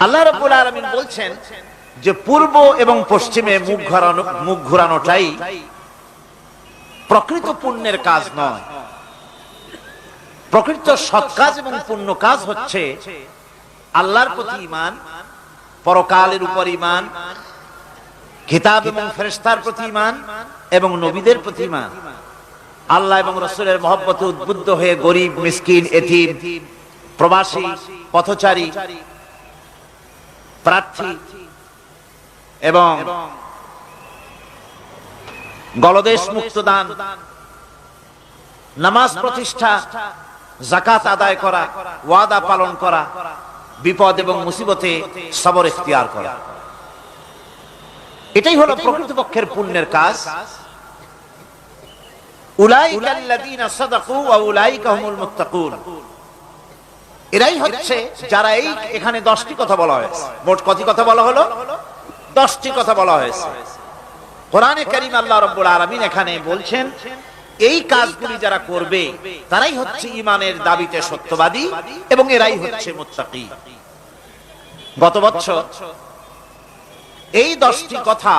আল্লাহ রব্বুল আলমিন বলছেন যে পূর্ব এবং পশ্চিমে মুখ ঘোরানো মুখ ঘোরানোটাই প্রকৃত পুণ্যের কাজ নয়। প্রকৃত সৎ কাজ এবং পুণ্য কাজ হচ্ছে আল্লাহর প্রতি ইমান পরকালের উপর ইমান কিতাব এবং ফেরেস্তার প্রতি ইমান এবং নবীদের প্রতি ইমান আল্লাহ এবং রসুলের মহব্বতে উদ্বুদ্ধ হয়ে গরিব, মিসকিন, এতিম, প্রবাসী, পথচারী প্রার্থী এবং গলদেশ মুক্ত দান নামাজ প্রতিষ্ঠা জাকাত আদায় করা ওয়াদা পালন করা বিপদ এবং মুসিবতে সবর ইখতিয়ার করা। এটাই হলো প্রকৃতপক্ষের পুণ্যের কাজ। উলাইকা আল্লাযীনা সাদাকু ওয়া উলাইকা হুমুল মুত্তাকুন। এরাই হচ্ছে যারা এই এখানে দশটি কথা বলা হয়েছে। মোট কত কথা বলা হলো? দশটি কথা বলা হয়েছে। কোরআনে করিম আল্লাহ রব্বুল আলামিন এখানে বলছেন, এই কাজগুলি যারা করবে, তারাই হচ্ছে ইমানের দাবিতে সত্যবাদী এবং এরাই হচ্ছে মুত্তাকি। গত বছর এই দশটি কথা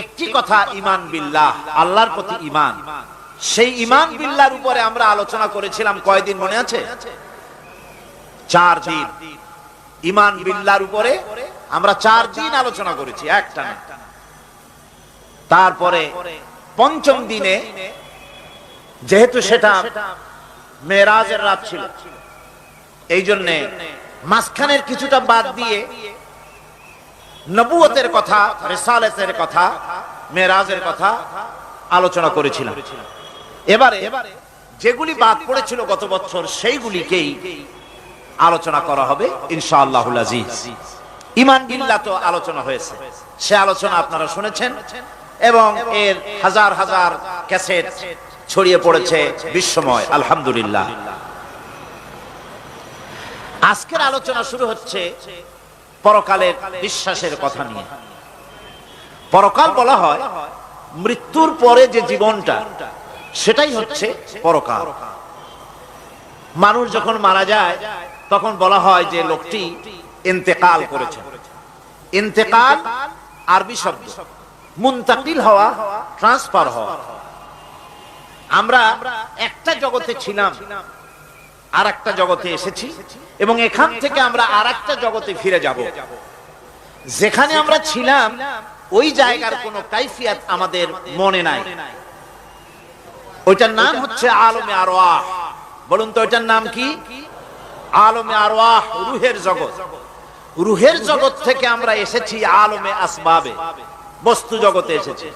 একটি কথা ইমান বিল্লাহ, আল্লাহর প্রতি ইমান সেই ইমান বিল্লাহর উপরে আমরা আলোচনা করেছিলাম কয়দিন মনে আছে? চার দিন। ইমান বিল্লার উপরে আমরা চার দিন আলোচনা করেছি একটা না তারপরে পঞ্চম দিনে যেহেতু সেটা মেরাজের রাত ছিল এই জন্যে মাঝখানের কিছুটা বাদ দিয়ে নবুয়তের কথা রেসালেতের কথা মেরাজের কথা আলোচনা করেছিলাম। এবারে যেগুলি বাদ পড়েছিল গত বছর সেইগুলিকেই আলোচনা করা হবে, ইনশাআল্লাহুল আজিজ। ইমান বিল্লাহ তো আলোচনা হয়েছে। সে আলোচনা আপনারা শুনেছেন এবং এর হাজার হাজার ক্যাসেট ছড়িয়ে পড়েছে বিশ্বময়, আলহামদুলিল্লাহ। আজকের আলোচনা শুরু হচ্ছে পরকালের বিশ্বাসের কথা নিয়ে। পরকাল বলা হয় মৃত্যুর পরে যে জীবনটা, সেটাই হচ্ছে পরকাল। মানুষ যখন মারা যায় তখন বলা হয় যে লোকটি ইন্তেকাল করেছে। ইন্তেকাল আরবি শব্দ। মুন্তাকিল হওয়া, ট্রান্সফার হওয়া। আমরা একটা জগতে ছিলাম আর একটা জগতে এসেছি এবং এখান থেকে আমরা আর একটা জগতে ফিরে যাব। যেখানে আমরা ছিলাম, ওই জায়গার কোনো কাইফিয়াত আমাদের মনে নাই। ওইটার নাম হচ্ছে আলমে আরওয়াহ। বলুন তো, ওইটার নাম কি? আলমে আরওয়াহ, রুহের জগৎ। রুহের জগৎ থেকে আমরা এসেছি আলমে আসবাবে। বস্তু জগতে এসেছি।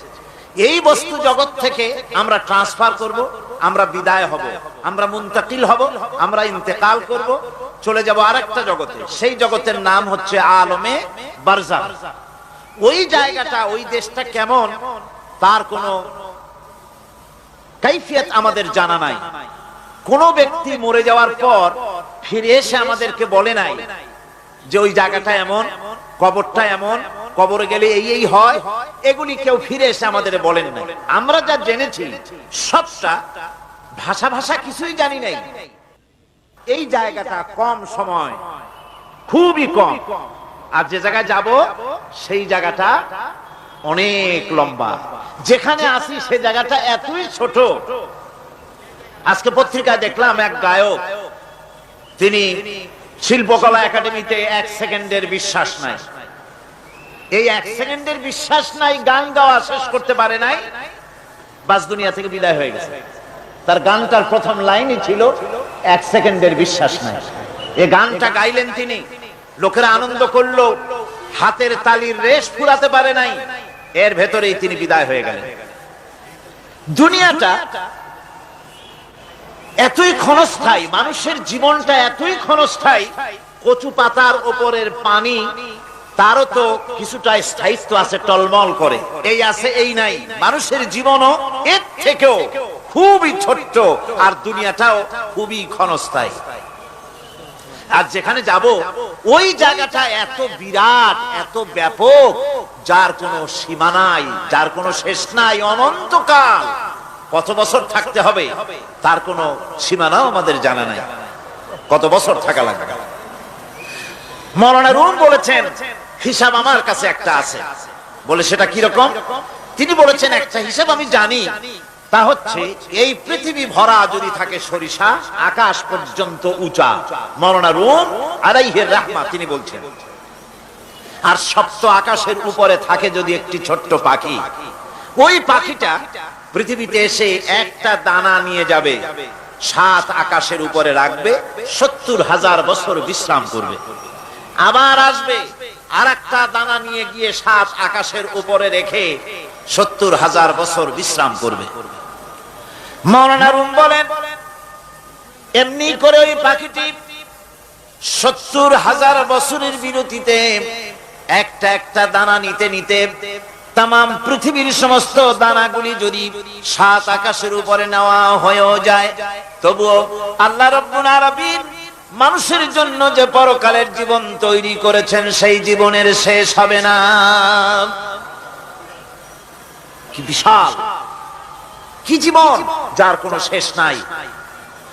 এই বস্তু জগৎ থেকে আমরা ট্রান্সফার করব, আমরা বিদায় হব, আমরা মুন্তাকিল হব, আমরা ইন্তেকাল করব, চলে যাব আরেকটা জগতে। সেই জগতের নাম হচ্ছে আলমে বারজা। ওই জায়গাটা, ওই দেশটা কেমন? তার কোনো কাইফিয়াত আমাদের জানা নাই। কোন ব্যক্তি মরে যাওয়ার পর ফিরে এসে আমাদেরকে বলে নাই যে ওই জায়গাটা এমন, কবরটা এমন, কবরে গেলে এই এই হয়, এগুলি কেউ ফিরে এসে আমাদের বলেন না আমরা যা জেনেছি, সবটা ভাষা ভাষা কিছুই জানি নাই। এই জায়গাটা কম সময়, খুবই কম। আর যে জায়গায় যাব, সেই জায়গাটা অনেক লম্বা। যেখানে আসি সে জায়গাটা এতই ছোট আজকে পত্রিকায় দেখলাম এক গায়ক, তিনি শিল্পকলা একাডেমিতে এক সেকেন্ডের বিশ্বাস নাই। এই এক সেকেন্ডের বিশ্বাস নাই, গান গাওয়া শেষ করতে পারে নাই, বাস দুনিয়া থেকে বিদায় হয়ে গেছে। তার গানটার প্রথম লাইনই ছিল, এক সেকেন্ডের বিশ্বাস নাই। এই গানটা গাইলেন তিনি, লোকেরা আনন্দ করল, হাতের তালির রেশ পুরাতে পারে নাই, এর ভেতরেই তিনি বিদায় হয়ে গেলেন। দুনিয়াটা এতই ক্ষণস্থায়ী, মানুষের জীবনটা এতই ক্ষণস্থায়ী, কচু পাতার ওপরের পানি, তারও তো কিছুটা স্থায়িত্ব আছে, টলমল করে। এই আছে, এই নাই। মানুষের জীবনও এর থেকেও খুবই ছোট্ট আর দুনিয়াটাও খুবই ক্ষণস্থায়ী। আর যেখানে যাব, ওই জায়গাটা এত বিরাট, এত ব্যাপক, যার কোনো সীমা নাই, যার কোনো শেষ নাই, অনন্তকাল। কত বছর থাকতে হবে, তার কোনো সীমানাও আমাদের জানা নাই। কত বছর থাকা লাগবে? মৌলানা রুম বলেছেন, হিসাব আমার কাছে একটা আছে। বলে সেটা কি রকম? তিনি বলেছেন, একটা হিসাব আমি জানি, তা হচ্ছে, এই পৃথিবী ভরা যদি থাকে সরিষা, আকাশ পর্যন্ত উঁচা। মরনা রুম আলাইহের রাহমা তিনি বলছেন, আর সপ্ত আকাশের উপরে থাকে যদি একটি ছোট্ট পাখি, ওই পাখিটা পৃথিবীতে এসে একটা দানা নিয়ে যাবে, সাত আকাশের উপরে রাখবে, সত্তর হাজার বছর বিশ্রাম করবে। আবার আসবে আর একটা দানা নিয়ে গিয়ে সাত আকাশের উপরে রেখে সত্তর হাজার বছর বিশ্রাম করবে। বলেন, এমনি করে ওই পাখিটি সত্তর হাজার বছরের বিরতিতে একটা একটা দানা নিতে নিতে তাম পৃথিবীর সমস্ত দানাগুলি যদি সাত আকাশের উপরে নেওয়া হয়েও যায়, তবুও আল্লাহ মানুষের জন্য যে পরকালের জীবন তৈরি করেছেন, সেই জীবনের শেষ হবে না। কি বিশাল! কি জীবন যার কোনো শেষ নাই।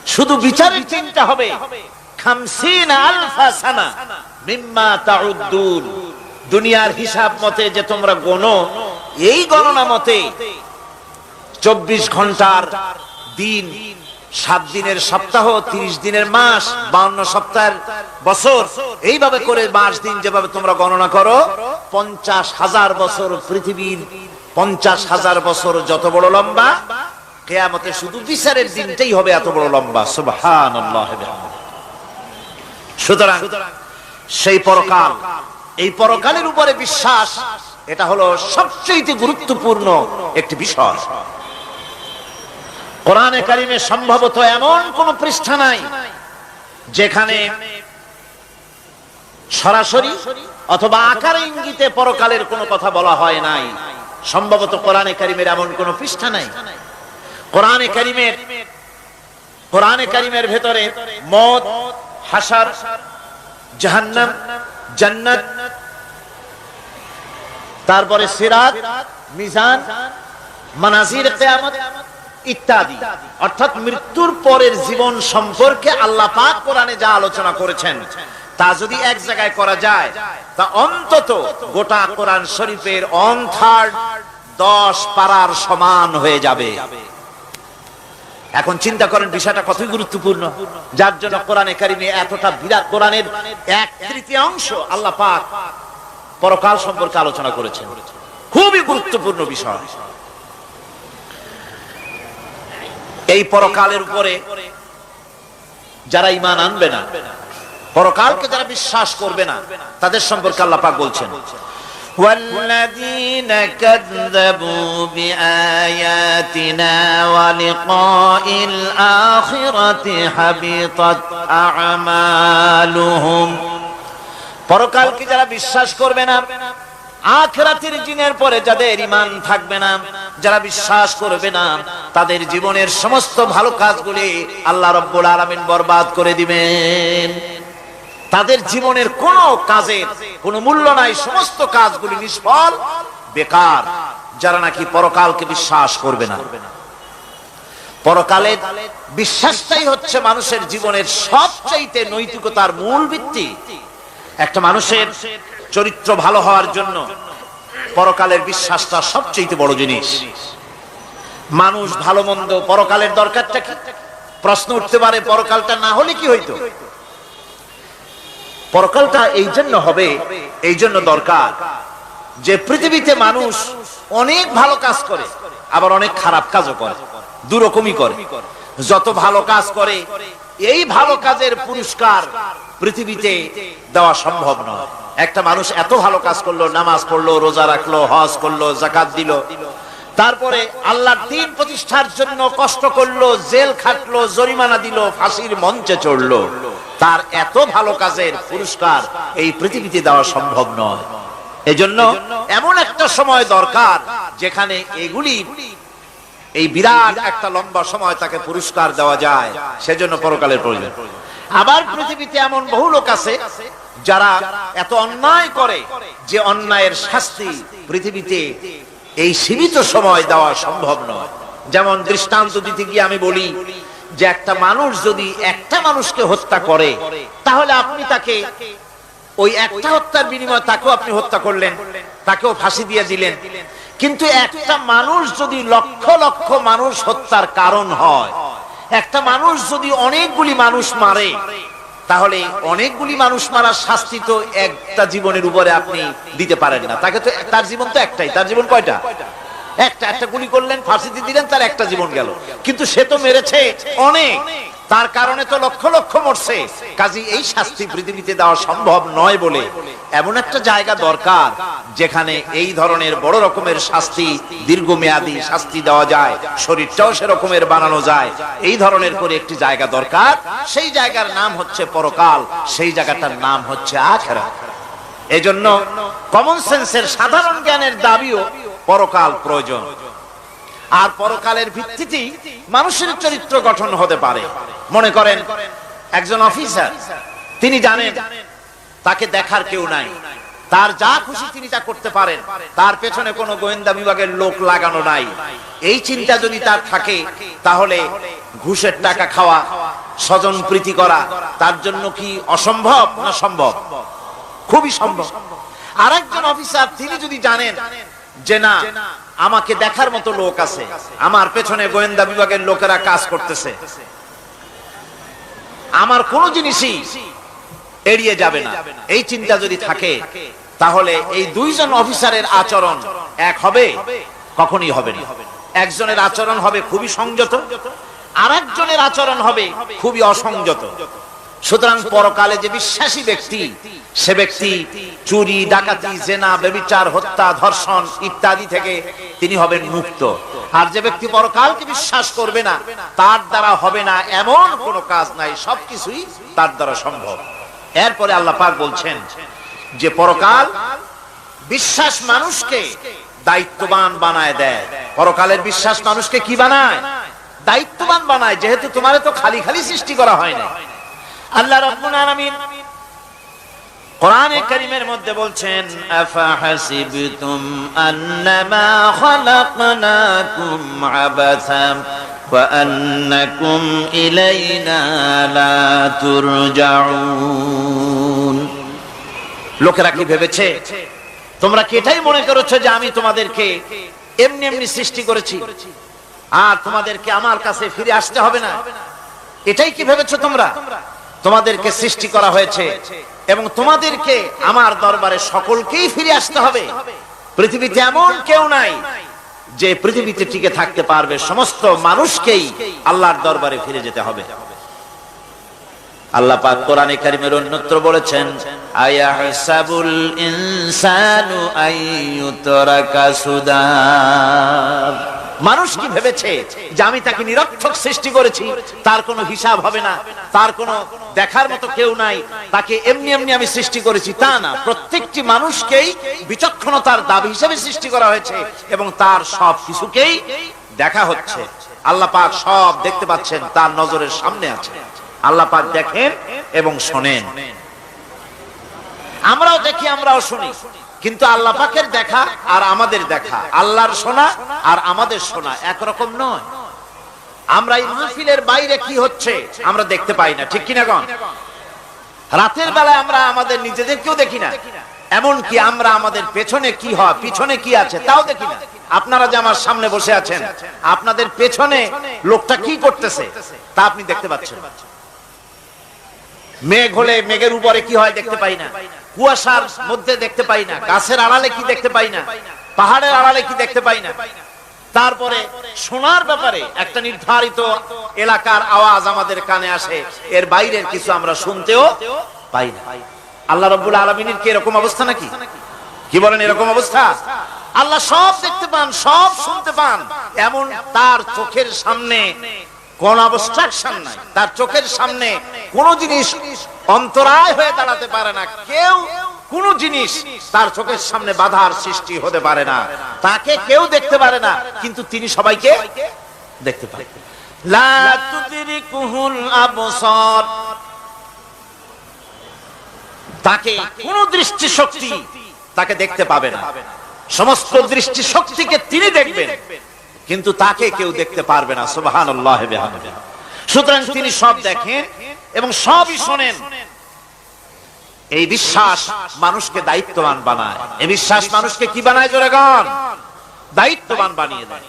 শুধু বিচারের চিন্তা হবে। খামসিন আলফা সানা মিম্মা তাউদ্দুন। দুনিয়ার হিসাব মতে যে তোমরা গণো এই গণনা মতে চব্বিশ ঘণ্টার দিন, সাত দিনের সপ্তাহ, তিরিশ দিনের মাস, বাউন্ন সপ্তাহের বছর, এইভাবে করে মাস, দিন যেভাবে তোমরা গণনা করো, পঞ্চাশ হাজার বছর পৃথিবীর পঞ্চাশ হাজার বছর যত বড় লম্বা, কেয়ামতে শুধু বিচারের দিনটাই হবে এত বড় লম্বা। সুতরাং সেই পরকাল এই পরকালের উপরে বিশ্বাস, এটা হলো সবচেয়ে গুরুত্বপূর্ণ একটি বিষয়। কোরআনে কারিমে সম্ভবত এমন কোন পৃষ্ঠা নাই যেখানে সরাসরি অথবা আকার ইঙ্গিতে পরকালের কোনো কথা বলা হয় নাই। সম্ভবত কোরআনে কারিমের এমন কোন পৃষ্ঠা নাই। কোরআনে কারিমের কোরআনে কারিমের ভেতরে মদ, হাসার, জাহান্নাম জান্নাত, তারপরে সিরাত, মিজান, মানাজির কিয়ামত ইত্যাদি। অর্থাৎ মৃত্যুর পরের জীবন সম্পর্কে আল্লাহ পাক কোরআনে যা আলোচনা করেছেন, তা যদি এক জায়গায় করা যায়, তা অন্তত গোটা কোরআন শরীফের অন থার্ড দশ পারার সমান হয়ে যাবে। এখন চিন্তা করেন, বিষয়টা কতই গুরুত্বপূর্ণ। যার জন্য কোরআনে কারিমে এতটা বিরাট কোরআনের এক তৃতীয় অংশ আল্লাহ পাক পরকাল সম্পর্কে আলোচনা করেছেন। খুবই গুরুত্বপূর্ণ বিষয়। এই পরকালের উপরে যারা ইমান আনবে না, পরকালকে যারা বিশ্বাস করবে না, তাদের সম্পর্কে আল্লাহ পাক বলছেন। والذين كذبوا بآياتنا ولقاء الآخرة حبطت أعمالهم পরকালকে যারা বিশ্বাস করবে না আখরাতের জিনের পরে যাদের ইমান থাকবে না যারা বিশ্বাস করবে না তাদের জীবনের সমস্ত ভালো কাজগুলি আল্লাহ রব্বুল আলামিন বরবাদ করে দিবেন তাদের জীবনের কোন কাজের কোনো মূল্য নাই, সমস্ত কাজগুলি নিষ্ফল, বেকার, যারা নাকি পরকালকে বিশ্বাস করবে না। পরকালে বিশ্বাসটাই হচ্ছে মানুষের জীবনের সবচাইতে নৈতিকতার মূল ভিত্তি। একটা মানুষের চরিত্র ভালো হওয়ার জন্য পরকালের বিশ্বাসটা সবচেয়ে বড় জিনিস। মানুষ ভালো মন্দ পরকালের দরকারটা কি? প্রশ্ন উঠতে পারে, পরকালটা না হলে কি হইতো? পরকালটা এই জন্য হবে, এই জন্য দরকার যে পৃথিবীতে মানুষ অনেক ভালো কাজ করে, আবার অনেক খারাপ কাজও করে, দুরকমই করে। যত ভালো কাজ করে, এই ভালো কাজের পুরস্কার পৃথিবীতে দেওয়া সম্ভব নয়। একটা মানুষ এত ভালো কাজ করল, নামাজ পড়ল, রোজা রাখল, হজ করল জাকাত দিল, তারপরে আল্লাহর দিন প্রতিষ্ঠার জন্য কষ্ট করল, জেল খাটলো, জরিমানা দিল, ফাঁসির মঞ্চে চড়লো। তার এত ভালো কাজের পুরস্কার এই পৃথিবীতে দেওয়া সম্ভব নয়। এজন্য এমন একটা সময় দরকার যেখানে এগুলি, এই বিরাট একটা লম্বা সময় তাকে পুরস্কার দেওয়া যায়, সেজন্য পরকালের প্রয়োজন। আবার পৃথিবীতে এমন বহু লোক আছে যারা এত অন্যায় করে যে অন্যায়ের শাস্তি পৃথিবীতে এই সীমিত সময় দেওয়া সম্ভব নয়। যেমন দৃষ্টান্ত দিতে গিয়ে আমি বলি যে একটা মানুষ যদি একটা মানুষকে হত্যা করে, তাহলে আপনি তাকে ওই একটা হত্যার বিনিময়ে তাকেও আপনি হত্যা করলেন, তাকেও ফাঁসি দিয়ে দিলেন। কিন্তু একটা মানুষ যদি লক্ষ লক্ষ মানুষ হত্যার কারণ হয়, একটা মানুষ যদি অনেকগুলি মানুষ মারে, তাহলে অনেকগুলি মানুষ মারার শাস্তি তো একটা জীবনের উপরে আপনি দিতে পারেন না। তাকে তো তার জীবন তো একটাই। তার জীবন কয়টা? একটা একটা গুলি করলেন ফাঁসিতে দিলেন, তার একটা জীবন গেল। কিন্তু সে তো মেরেছে অনেক। তার কারণে তো লক্ষ লক্ষ মরছে। কাজী, এই শাস্তি পৃথিবীতে দেওয়া সম্ভব নয় বলে এমন একটা জায়গা দরকার যেখানে এই ধরনের বড় রকমের শাস্তি, দীর্ঘমেয়াদী শাস্তি দেওয়া যায়, শরীরটাও সেরকমের বানানো যায়। এই ধরনের করে একটি জায়গা দরকার। সেই জায়গার নাম হচ্ছে পরকাল, সেই জায়গাটার নাম হচ্ছে আখেরা এজন্য কমন সেন্সের সাধারণ জ্ঞানের দাবিও পরকাল প্রয়োজন। আর পরকালের ভিত্তিতেই মানুষের চরিত্র গঠন হতে পারে। মনে করেন, একজন অফিসার, তিনি জানেন, তাকে দেখার কেউ নাই। তার যা খুশি তিনি তা করতে পারেন। তার পেছনে কোনো গোয়েন্দা বিভাগের লোক লাগানো নাই। এই চিন্তা যদি তার থাকে, তাহলে ঘুষের টাকা খাওয়া, স্বজন প্রীতি করা, তার জন্য কি অসম্ভব না সম্ভব? খুবই সম্ভব। আরেকজন অফিসার, তিনি যদি জানেন যে না, আমাকে দেখার মতো লোক আছে। আমার পেছনে গোয়েন্দা বিভাগের লোকেরা কাজ করতেছে। আমার কোন জিনিসই এড়িয়ে যাবে না। এই চিন্তা যদি থাকে, তাহলে এই দুইজন অফিসারের আচরণ এক হবে, কখনই হবে না। একজনের আচরণ হবে খুবই সংযত আর একজনের আচরণ হবে খুবই অসংযত। সুতরাং পরকালে যে বিশ্বাসী ব্যক্তি, সে ব্যক্তি চুরি, ডাকাতি, জেনা বেবিচার হত্যা, ধর্ষণ ইত্যাদি থেকে তিনি হবেন মুক্ত। আর যে ব্যক্তি পরকালকে বিশ্বাস করবে না, তার দ্বারা হবে না এমন কোনো কাজ নাই, সবকিছুই তার দ্বারা সম্ভব। এরপরে আল্লাহ পাক বলছেন যে পরকাল বিশ্বাস মানুষকে দায়িত্ববান বানায় দেয়। পরকালের বিশ্বাস মানুষকে কি বানায়? দায়িত্ববান বানায়, যেহেতু তোমার তো খালি খালি সৃষ্টি করা হয় না আল্লাহ রাব্বুল আলামিন কোরআনে কারীমের মধ্যে বলছেন আফাহাসিবতুম আন্নামা খালাকনাকুম আবাসা ওয়া আন্নাকুম ইলাইনা লা তুরজাউন। লোকেরা কি ভেবেছে? তোমরা কি এটাই মনে করেছ যে আমি তোমাদেরকে এমনি এমনি সৃষ্টি করেছি? আর তোমাদেরকে আমার কাছে ফিরে আসতে হবে না? এটাই কি ভেবেছো তোমরা? তোমাদেরকে সৃষ্টি করা হয়েছে এবং তোমাদেরকে আমার দরবারে সকলকেই ফিরে আসতে হবে। পৃথিবীতে এমন কেউ নাই যে পৃথিবীতে টিকে থাকতে পারবে। সমস্ত মানুষকেই আল্লাহর দরবারে ফিরে যেতে হবে। আল্লাহ পাক কোরআনে কারিমের অন্যত্র বলেছেন, আয়াহসাবুল ইনসানু আইয়ুতরাকা সুদা মানুষ কি ভেবেছে যে আমি তাকে নিরর্থক সৃষ্টি করেছি? তার কোনো হিসাব হবে না, তার কোনো দেখার মতো কেউ নাই, তাকে এমনি এমনি আমি সৃষ্টি করেছি। তা না, প্রত্যেকটি মানুষকেই বিচক্ষণতার দাবি হিসেবে সৃষ্টি করা হয়েছে এবং তার সব কিছুকেই দেখা হচ্ছে। আল্লাহ পাক সব দেখতে পাচ্ছেন, তার নজরের সামনে আছে। আল্লাহ পাক দেখেন এবং শোনেন। আমরাও দেখি, আমরাও শুনি। কিন্তু আল্লাহ পাকের দেখা আর আমাদের দেখা, আল্লাহর শোনা আর আমাদের শোনা একরকম নয়। আমরা এই মাহফিলের বাইরে কি হচ্ছে, আমরা দেখতে পাই না। ঠিক কিনা গণ? রাতের বেলায় আমরা আমাদের নিজেদেরকেও দেখি না। এমন কি আমরা আমাদের পেছনে কি হয়, পিছনে কি আছে, তাও দেখি না। আপনারা যে আমার সামনে বসে আছেন, আপনাদের পেছনে লোকটা কি করতেছে, তা আপনি দেখতে পাচ্ছেন। মেঘ হলে মেঘের উপরে কি হয় দেখতে পাই না। কুয়াশার মধ্যে দেখতে পাই না। গাছের আড়ালে কি দেখতে পাই না। পাহাড়ের আড়ালে কি দেখতে পাই না। তারপরে শোনার ব্যাপারে একটা নির্ধারিত এলাকার আওয়াজ আমাদের কানে আসে। এর বাইরের কিছু আমরা শুনতেও পাই না। আল্লাহ রব্বুল আলমিনের কি এরকম অবস্থা নাকি? কি বলেন এরকম অবস্থা? আল্লাহ সব দেখতে পান, সব শুনতে পান। এমন তার চোখের সামনে কোন অবস্ট্রাকশন নাই। তার চোখের সামনে কোন জিনিস অন্তরায় হয়ে দাঁড়াতে পারে না। কেউ কোন জিনিস তার চোখের সামনে বাধার সৃষ্টি হতে পারে না। তাকে কেউ দেখতে পারে না, কিন্তু তিনি সবাইকে দেখতে পারে তাকে কোন দৃষ্টি শক্তি তাকে দেখতে পাবে না। সমস্ত দৃষ্টি শক্তিকে তিনি দেখবেন। কিন্তু তাকে কেউ দেখতে পারবে না সুবাহান সুতরাং তিনি সব দেখেন এবং সবই শোনেন। এই বিশ্বাস মানুষকে দায়িত্ববান বানায়। এই বিশ্বাস মানুষকে কি বানায় জোরে গান? দায়িত্ববান বানিয়ে দেয়।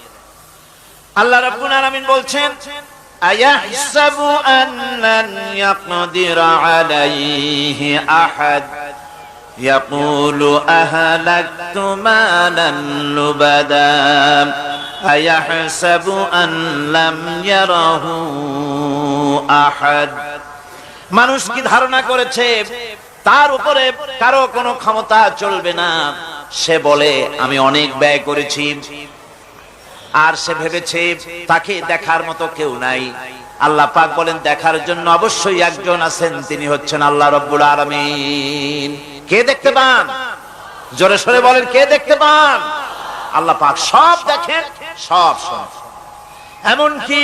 আল্লাহ রাব্বুল আলামিন বলছেন, আয়াহসাবু আন লান ইয়াকদিরা আলাইহি আহাদ? يقول أهلكت مالا لبدا أيحسب أن لم يره أحد মানুষ কি ধারণা করেছে তার উপরে কারো কোনো ক্ষমতা চলবে না সে বলে আমি অনেক ব্যয় করেছি আর সে ভেবেছে তাকে দেখার মতো কেউ নাই আল্লাহ পাক বলেন দেখার জন্য অবশ্যই একজন আছেন তিনি হচ্ছেন আল্লাহ রব্বুল আলামিন কে দেখতে পান? জোরে সরে বলেন, কে দেখতে পান? আল্লাহ পাক সব দেখেন, সব শোনেন। এমনকি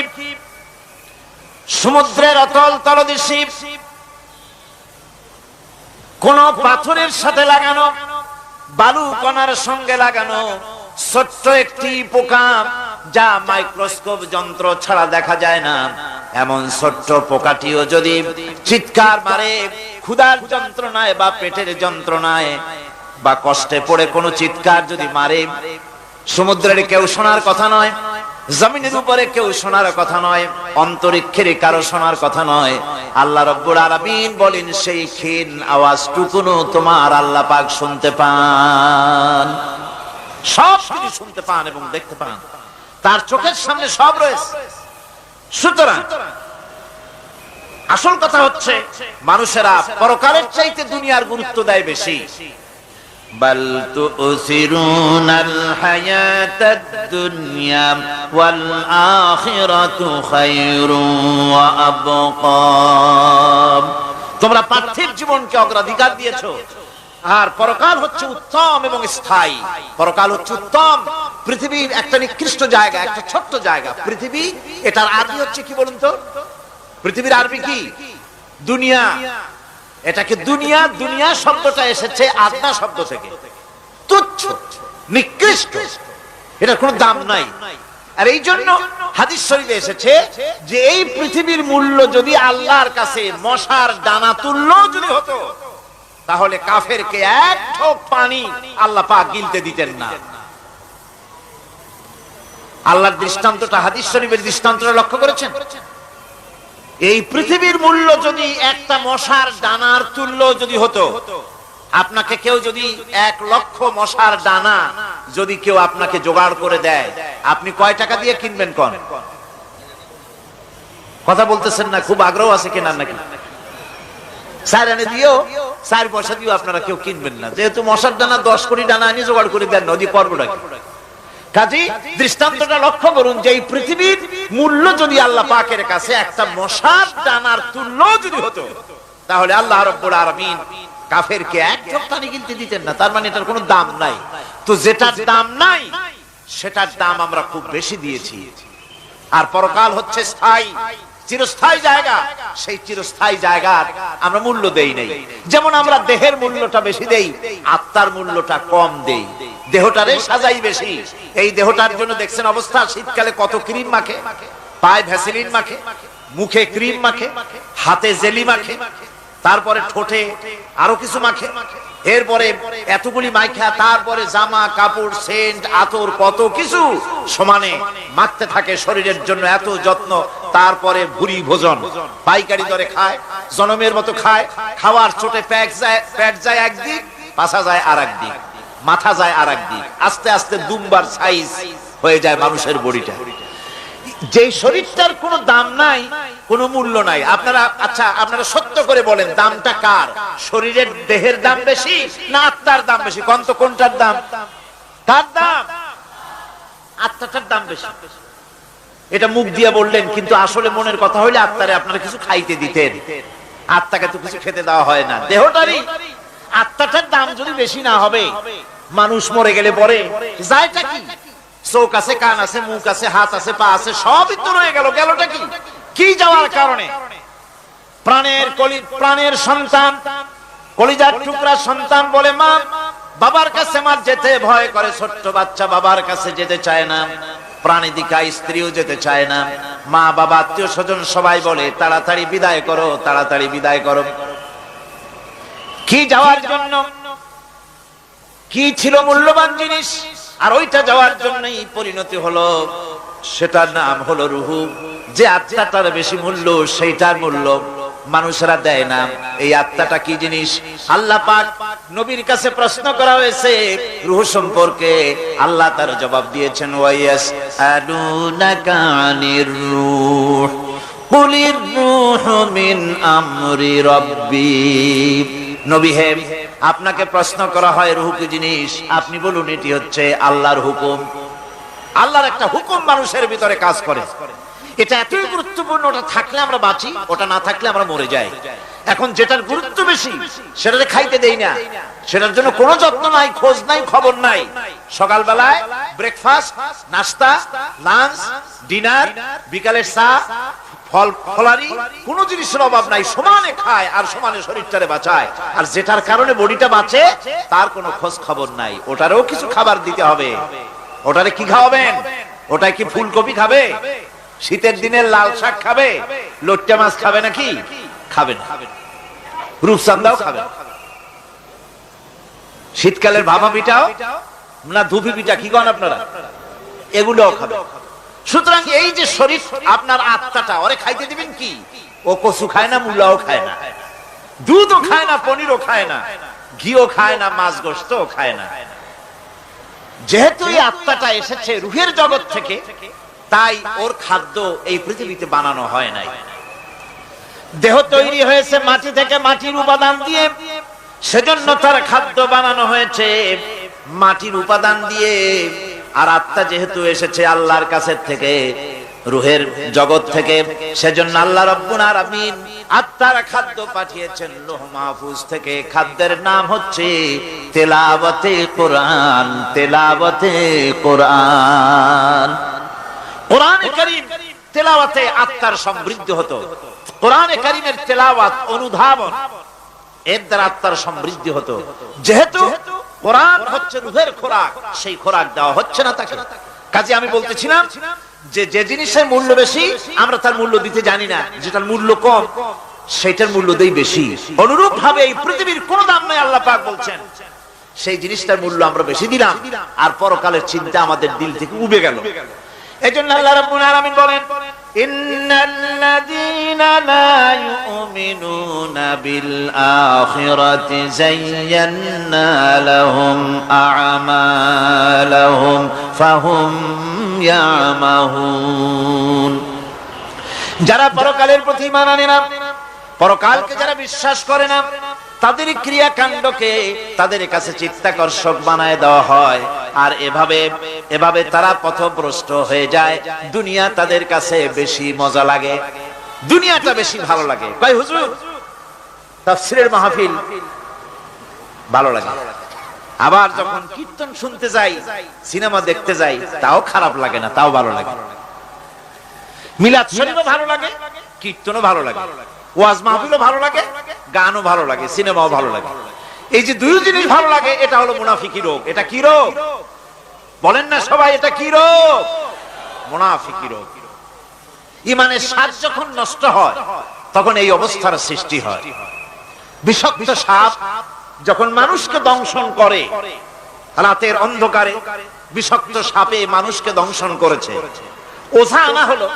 সমুদ্রের অতল তলদেশী কোন পাথরের সাথে লাগানো বালু কণার সঙ্গে লাগানো ছোট্ট একটি পোকা যা মাইক্রোস্কোপ যন্ত্র ছাড়া দেখা যায় না। এমন ছোট্ট পোকাটিও যদি চিৎকার মারে ক্ষুধার যন্ত্রণায় বা পেটের যন্ত্রণায় বা কষ্টে পড়ে কোনো চিৎকার যদি মারে, সমুদ্রের কেউ শোনার কথা নয়, জমিনের উপরে কেউ শোনার কথা নয়, অন্তরিক্ষের কারও শোনার কথা নয়। আল্লাহ রব্বুল আলামিন বলেন, সেই ক্ষীণ আওয়াজটুকুনো তোমার আল্লাহ পাক শুনতে পান। সব কিছু শুনতে পান এবং দেখতে পান। তার চোখের সামনে সব রয়েছে। সুতরাং আসল কথা হচ্ছে মানুষেরা পরকালের চাইতে দুনিয়ার গুরুত্ব দেয় বেশি بل تؤثرون الحياة الدنيا والآخرة خير وأبقى তোমরা পার্থিব জীবনকে অগ্রাধিকার দিয়েছো আর পরকাল হচ্ছে উত্তম এবং স্থায়ী পরকাল হচ্ছে উত্তম পৃথিবীর একটা নিকৃষ্ট জায়গা একটা ছোট্ট জায়গা পৃথিবী এটার আদি হচ্ছে কি বলুন তো পৃথিবীর আরবি কি? দুনিয়া। এটাকে দুনিয়া দুনিয়া শব্দটা এসেছে আদনা শব্দ থেকে। তুচ্ছ, নিকৃষ্ট। এটার কোনো দাম নাই। আর এই জন্য হাদিস শরীফে এসেছে যে এই পৃথিবীর মূল্য যদি আল্লাহর কাছে মশার দানা তুল্য যদি হতো, তাহলে কাফেরকে এক ঢোক পানি আল্লাহ পাক গিলতে দিতেন না। আল্লাহর দৃষ্টান্তটা হাদিস শরীফের দৃষ্টান্তটা লক্ষ্য করেছেন? এই পৃথিবীর মূল্য যদি একটা মশার ডানার তুল্য যদি হতো, আপনাকে কেউ যদি এক লক্ষ মশার ডানা যদি কেউ আপনাকে জোগাড় করে দেয়, আপনি কয় টাকা দিয়ে কিনবেন কন? কথা বলতেছেন না, খুব আগ্রহ আছে কেনার নাকি? স্যার এনে দিও চার পয়সা দিও, আপনারা কেউ কিনবেন না। যেহেতু মশার ডানা দশ কোটি ডানা আনি জোগাড় করে দেন নদী পর্বটা কাজী, দৃষ্টান্তটা লক্ষ্য করুন যে এই পৃথিবীর মূল্য যদি আল্লাহ পাকের কাছে একটা মশার ডানার তুল্য যদি হতো, তাহলে আল্লাহ রব্বুল আলামিন কাফেরকে এক পানি কিনতে দিতেন না। তার মানে এটার কোনো দাম নাই। তো যেটার দাম নাই, সেটার দাম আমরা খুব বেশি দিয়েছি। আর পরকাল হচ্ছে স্থায়ী, চিরস্থায়ী জায়গা। সেই চিরস্থায়ী জায়গার আমরা মূল্য দেই নাই। যেমন আমরা দেহের মূল্যটা বেশি দেই, আত্মার মূল্যটা কম দেই। দেহটারে সাজাই বেশি। এই দেহটার জন্য দেখছেন অবস্থা, শীতকালে কত ক্রিম মাখে, পায়ে ভ্যাসেলিন মাখে, মুখে ক্রিম মাখে, হাতে জেলি মাখে, তারপরে ঠোঁটে আরও কিছু মাখে, এরপরে এতগুলি মাইখা, তারপরে জামা, কাপড়, সেন্ট, আতর, কত কিছু সমানে মাখতে থাকে শরীরের জন্য এত যত্ন, তারপরে ভুরি ভোজন, পাইকারি দরে খায়, জনমের মতো খায়, খাওয়ার চোটে প্যাক যায় প্যাট যায় একদিক পাশা যায় আর একদিক মাথা যায় আর একদিক আস্তে আস্তে দুমবার সাইজ হয়ে যায় মানুষের বডিটা। যে শরীরটার কোনো দাম নাই, কোনো মূল্য নাই, আপনারা আচ্ছা আপনারা সত্য করে বলেন, দামটা কার? শরীরের দেহের দাম বেশি না আত্মার দাম বেশি? কন্ত কোনটার দাম? কার দাম? আত্মাটার দাম বেশি। এটা মুখ দিয়ে বললেন, কিন্তু আসলে মনের কথা হইলে আত্মারে আপনারা কিছু খাইতে দিতেন। আত্মাকে তো কিছু খেতে দেওয়া হয় না। দেহটারই আত্মাটার দাম যদি বেশি না হবে মানুষ মরে গেলে পরে যায়টা কি? চোখ আছে, কান আছে, মুখ আছে, হাত আছে, পা আছে, সবই তো রয়ে গেল। গেলটা কি? কি যাওয়ার কারণে? প্রাণের কলি প্রাণের সন্তান, কলিজার টুকরা সন্তান বলে, মা, বাবার কাছে মার যেতে ভয় করে, ছোট্ট বাচ্চা বাবার কাছে যেতে চায় না। প্রাণীদিকা স্ত্রীও যেতে চায় না। মা, বাবা, আত্মীয় স্বজন সবাই বলে, তাড়াতাড়ি বিদায় করো, তাড়াতাড়ি বিদায় করো। কি যাওয়ার জন্য কি ছিল মূল্যবান জিনিস? আর ওইটা যাওয়ার জন্যই পরিণতি হলো। সেটার নাম হলো রুহু। যে আত্মাটার বেশি মূল্য, সেইটার মূল্য। মানুষেরা দেয় না। এই আত্মাটা কি জিনিস? আল্লাহ পাক নবীর কাছে প্রশ্ন করা হয়েছে রুহ সম্পর্কে। আল্লাহ তার জবাব দিয়েছেন ওয়াইয়াস আলুনাকা আনির রূহ। কুলির রূহ মিন আমরি রব্বি। নবী হে, আপনাকে প্রশ্ন করা হয় রুহ কি জিনিস। আপনি বলুন, এটি হচ্ছে আল্লাহর হুকুম। আল্লাহর একটা হুকুম মানুষের ভিতরে কাজ করে। এটা এতই গুরুত্বপূর্ণ, ওটা থাকলে আমরা বাঁচি, ওটা না থাকলে আমরা মরে যাই। এখন যেটার গুরুত্ব বেশি সেটাতে খাইতে দেই না। সেটার জন্য কোনো যত্ন নাই, খোঁজ নাই, খবর নাই। সকালবেলায় ব্রেকফাস্ট নাস্তা লাঞ্চ ডিনার বিকালের চা ফল জিনিসের অভাব নাই। সমানে খায় আর সমানে শরীরটারে বাঁচায়। আর যেটার কারণে বডিটা বাঁচে, তার কোনো খোঁজ খবর নাই। ওটারও কিছু খাবার দিতে হবে। ওটারে কি খাওয়াবেন? কি ফুলকপি খাবে? শীতের দিনে লাল শাক খাবে? লোট্টা মাছ খাবে নাকি? খাবে না। রূপসান্দাও খাবে শীতকালের ভাপা পিঠাও? না ধুপি পিঠা? কি কন আপনারা? এগুলোও খাবে। সুতরাং এই যে শরীর আপনার আত্মাটা, ওরে খাইতে দিবেন কি? ও কচু খায় না, মূলাও খায় না। দুধও খায় না, পনিরও খায় না। ঘিও খায় না, মাছ গোস্তও খায় না। যেহেতু এই আত্মাটা এসেছে রুহের জগৎ থেকে, তাই ওর খাদ্য এই পৃথিবীতে বানানো হয় নাই। দেহ তৈরি হয়েছে মাটি থেকে মাটির উপাদান দিয়ে। সেজন্য তার খাদ্য বানানো হয়েছে মাটির উপাদান দিয়ে। আর আত্মা যেহেতু এসেছে আল্লাহর কাছে থেকে, রুহের জগৎ থেকে, সেজন্য আল্লাহ রব্বুল আলামিন আত্মার খাদ্য পাঠিয়েছেন লোহ মাহফুজ থেকে। খাদ্যের নাম হচ্ছে তেলাবতে কোরআন তেলাবতে কোরআন। কোরআনে কারীম তেলাওয়াতে আত্মার সমৃদ্ধি হতো। কোরআনে কারীমের তেলাওয়াত অনুধাবন এর দ্বারা আত্মার সমৃদ্ধি হতো। যেহেতু কোরআন হচ্ছে রুহের খোরাক। সেই খোরাক দেওয়া হচ্ছে না তাকে। কাজে আমি বলতেছিলাম যে যে জিনিসের মূল্য বেশি, আমরা তার মূল্য দিতে জানি না। যেটার মূল্য কম সেটার মূল্য দেই বেশি। অনুরূপ ভাবে এই পৃথিবীর কোন দাম নাই আল্লাহ পাক বলছেন। সেই জিনিসটার মূল্য আমরা বেশি দিলাম, আর পরকালের চিন্তা আমাদের দিল থেকে উবে গেল। এজন্য আল্লাহ রাব্বুল আলামিন বলেন ইন্নাল্লাযীনা লা ইউমিনুনা বিল আখিরাতি যায়্যান্না লাহুম আ'মালাহুম ফাহুম ইয়ামাহুন। যারা পরকালের প্রতি ইমান না, পরকালকে যারা বিশ্বাস করে না তাদের ক্রিয়াকাণ্ডকে তাদের কাছে চিত্তাকর্ষক বানায় দেওয়া হয়। আর এভাবে এভাবে তারা পথভ্রষ্ট হয়ে যায়। দুনিয়া তাদের কাছে বেশি মজা লাগে। দুনিয়াটা বেশি ভালো লাগে। কয়, হুজুর? তাফসিরের মাহফিল ভালো লাগে। আবার যখন কীর্তন শুনতে যাই, সিনেমা দেখতে যাই, তাও খারাপ লাগে না, তাও ভালো লাগে। মিলাদ শরীফও ভালো লাগে, কীর্তনও ভালো লাগে। ওয়াজ মাহফিলও ভালো লাগে, গানও ভালো লাগে, সিনেমাও ভালো লাগে। এই যে দুই জিনিস ভালো লাগে, এটা হলো মুনাফিকি রোগ। এটা কি রোগ? বলেন না সবাই, এটা কি রোগ? মুনাফিকি রোগ। ইমানের স্বাদ যখন নষ্ট হয়, তখন এই অবস্থার সৃষ্টি হয়। বিষাক্ত সাপ যখন মানুষকে দংশন করে, রাতের অন্ধকারে বিষাক্ত সাপে মানুষকে দংশন করেছে। ওঝা আনা হলো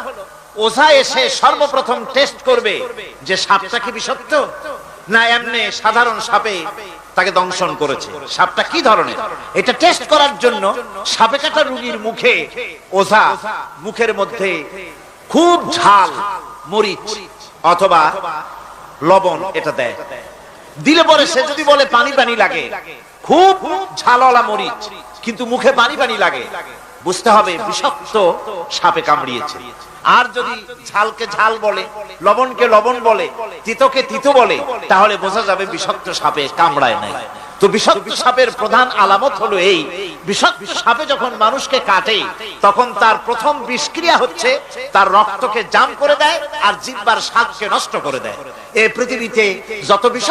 ওঝা এসে সর্বপ্রথম টেস্ট করবে যে সাপটা কি বিষাক্ত না এমনি সাধারণ সাপে তাকে দংশন করেছে। সাপটা কি ধরনের? এটা টেস্ট করার জন্য সাপে কাটা রুগীর মুখে ওঝা, মুখের মধ্যে খুব ঝাল মরিচ অথবা লবণ এটা দেয়। দিলে পরে সে যদি বলে পানি পানি লাগে, খুব ঝালওয়ালা মরিচ, কিন্তু মুখে পানি পানি লাগে, বুঝতে হবে বিষাক্ত সাপে কামড়িয়েছে। আর যদি ঝালকে ঝাল বলে, লবণকে লবণ বলে, তিতকে তিত বলে, তাহলে বোঝা যাবে বিষাক্ত সাপে কামড়ায় নাই। তো বিষাক্ত সাপের প্রধান আলামত হলো এই, বিষাক্ত সাপে যখন মানুষকে কাটে, তখন তার প্রথম বিষক্রিয়া হচ্ছে তার রক্তকে জাম করে দেয় আর জিব্বার স্বাদকে নষ্ট করে দেয়। এই পৃথিবীতে যত বিষাক্ত